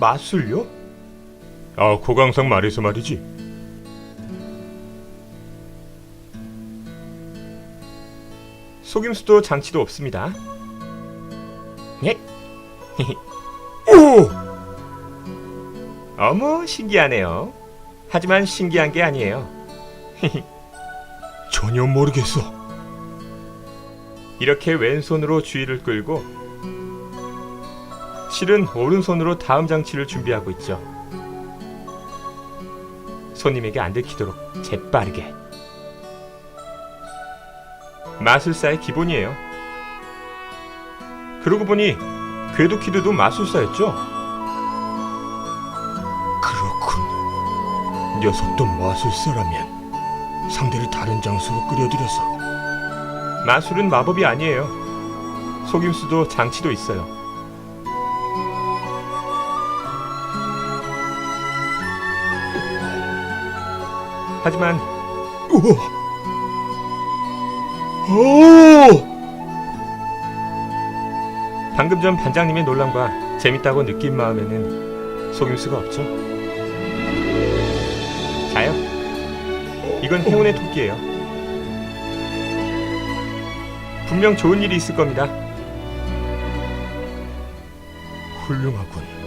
마술요? 아, 고강상 말해서 말이지. 속임수도 장치도 없습니다. 예? 오! 어머 신기하네요. 하지만 신기한 게 아니에요. 전혀 모르겠어. 이렇게 왼손으로 주의를 끌고 실은 오른손으로 다음 장치를 준비하고 있죠. 손님에게 안 들키도록 재빠르게. 마술사의 기본이에요. 그러고 보니 궤도 키드도 마술사였죠. 그렇군. 녀석도 마술사라면 상대를 다른 장소로 끌어들여서 마술은 마법이 아니에요. 속임수도 장치도 있어요. 하지만 우와! 오! 방금 전 반장님의 논란과 재밌다고 느낀 마음에는 속임수가 없죠. 자요. 이건 행운의 토끼예요. 분명 좋은 일이 있을 겁니다. 훌륭하군.